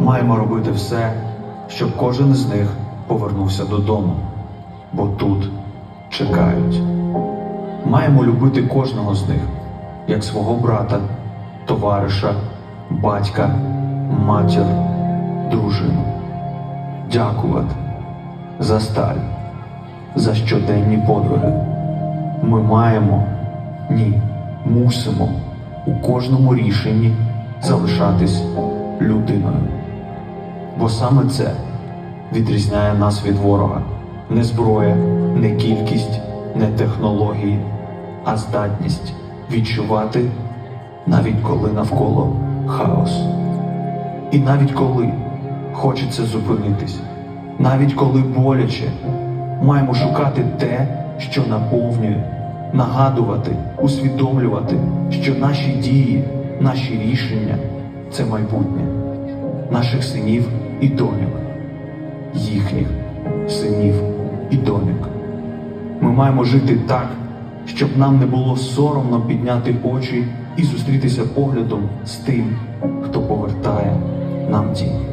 Маємо робити все, щоб кожен з них повернувся додому, бо тут чекають. Маємо любити кожного з них, як свого брата, товариша, батька, матір, дружину. Дякувати за сталь, за щоденні подвиги. Ми маємо, ні, мусимо у кожному рішенні залишатись людиною. Бо саме це відрізняє нас від ворога. Не зброя, не кількість, не технології, а здатність відчувати, навіть коли навколо хаос. І навіть коли хочеться зупинитись, навіть коли боляче, маємо шукати те, що наповнює, нагадувати, усвідомлювати, що наші дії, наші рішення це майбутнє наших синів і доньок, їхніх синів і доньок. Ми маємо жити так, щоб нам не було соромно підняти очі і зустрітися поглядом з тим, хто повертає нам дім.